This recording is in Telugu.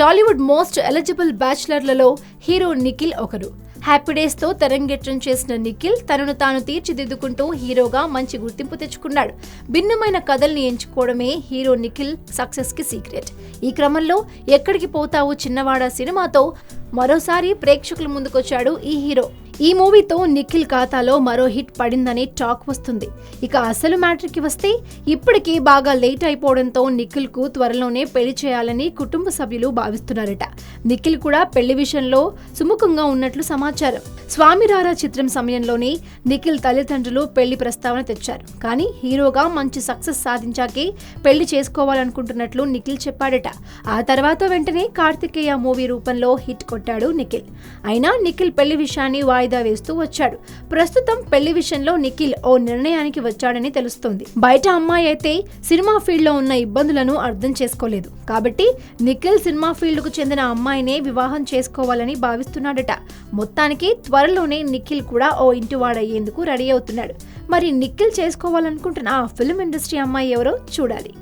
టాలీవుడ్ మోస్ట్ ఎలిజిబుల్ బ్యాచులర్లలో హీరో నిఖిల్ ఒకరు. హ్యాపీడేస్తో తెరంగేట్రం చేసిన నిఖిల్ తనను తాను తీర్చిదిద్దుకుంటూ హీరోగా మంచి గుర్తింపు తెచ్చుకున్నాడు. భిన్నమైన కథల్ని ఎంచుకోవడమే హీరో నిఖిల్ సక్సెస్కి సీక్రెట్. ఈ క్రమంలో ఎక్కడికి పోతావు చిన్నవాడ సినిమాతో మరోసారి ప్రేక్షకుల ముందుకొచ్చాడు ఈ హీరో. ఈ మూవీతో నిఖిల్ ఖాతాలో మరో హిట్ పడిందని టాక్ వస్తుంది. ఇక అసలు మ్యాటర్కి వస్తే ఇప్పటికీ బాగా లేట్ అయిపోవడంతో నిఖిల్కు త్వరలోనే పెళ్ళి చేయాలని కుటుంబ సభ్యులు భావిస్తున్నారట. నిఖిల్ కూడా పెళ్ళి విషయంలో సుముఖంగా ఉన్నట్లు సమాచారం. స్వామిరారా చిత్రం సమయంలోనే నిఖిల్ తల్లిదండ్రులు పెళ్ళి ప్రస్తావన తెచ్చారు. కానీ హీరోగా మంచి సక్సెస్ సాధించాకే పెళ్ళి చేసుకోవాలనుకుంటున్నట్లు నిఖిల్ చెప్పాడట. ఆ తర్వాత వెంటనే కార్తికేయ మూవీ రూపంలో హిట్ కొట్టాడు నిఖిల్. అయినా నిఖిల్ పెళ్ళి విషయాన్ని వాయిదా వేస్తూ వచ్చాడు. ప్రస్తుతం పెళ్ళి విషయంలో నిఖిల్ ఓ నిర్ణయానికి వచ్చాడని తెలుస్తోంది. బయట అమ్మాయి అయితే సినిమా ఫీల్డ్లో ఉన్న ఇబ్బందులను అర్థం చేసుకోలేదు. కాబట్టి నిఖిల్ సినిమా ఫీల్డ్కు చెందిన అమ్మాయినే వివాహం చేసుకోవాలని భావిస్తున్నాడట. మొత్తానికి త్వరలోనే నిఖిల్ కూడా ఓ ఇంటివాడయ్యేందుకు రెడీ అవుతున్నాడు. మరి నిఖిల్ చేసుకోవాలనుకుంటున్న ఆ ఫిల్మ్ ఇండస్ట్రీ అమ్మాయి ఎవరో చూడాలి.